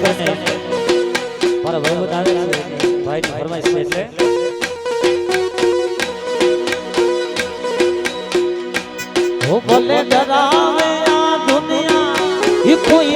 ફરમાઈશ કરીને મારા વૈભવ આવે છે ભાઈની ફરમાઈશ છે એટલે. ભલે ડરાવે આ દુનિયા એ કોઈ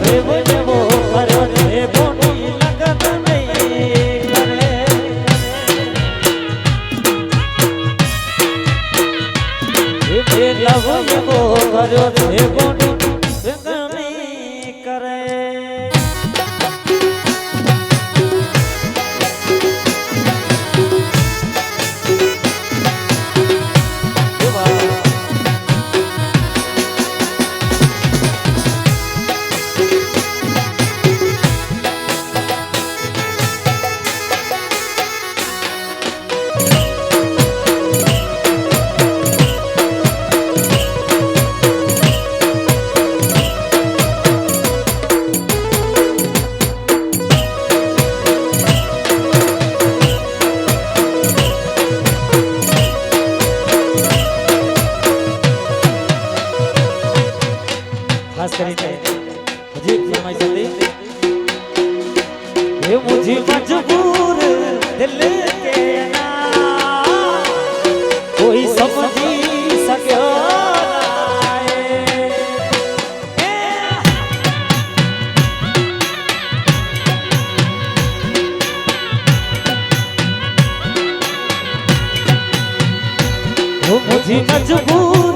Revolver. ખાસ કરીને હજી એક ફરમાઈશ હતી મુજી મજબૂર દિલ કે ના. કોઈ સમજી શક્યો मुझे मजबूर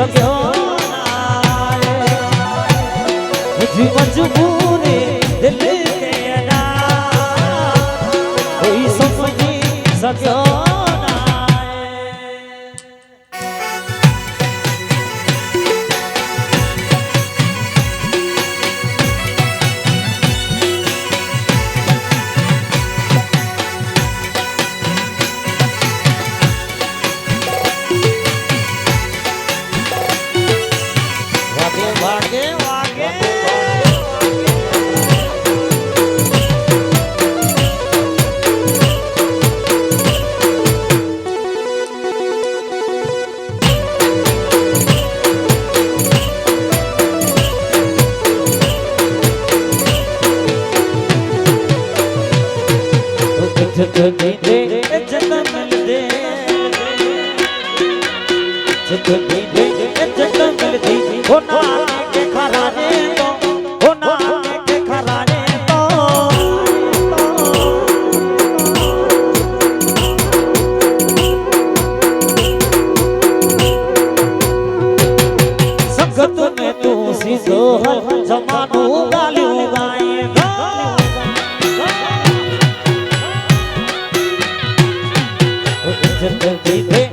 શક્યો મજબૂરી દિલ કોઈ સમજી શક્યો જગની દે જગન દે જગની દે જગન દે ખોટવા baby.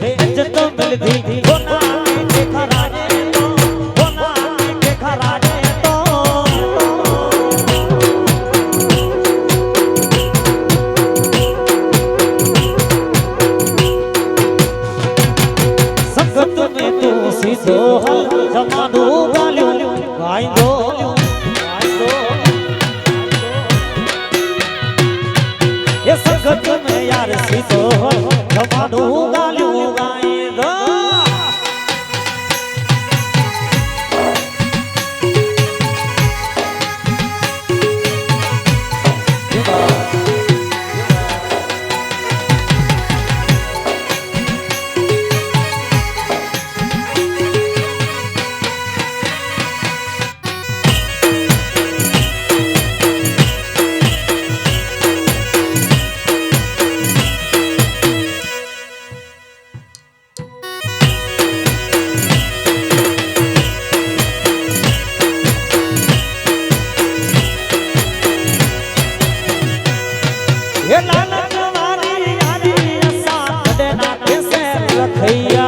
খাইয়া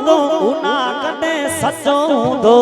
હૂંદો ઉના કને સચો હૂંદો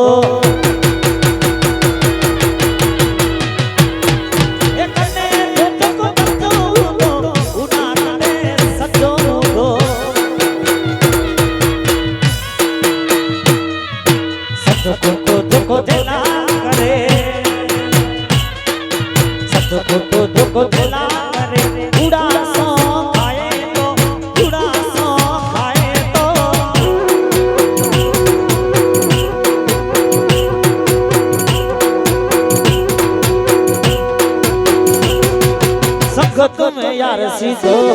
so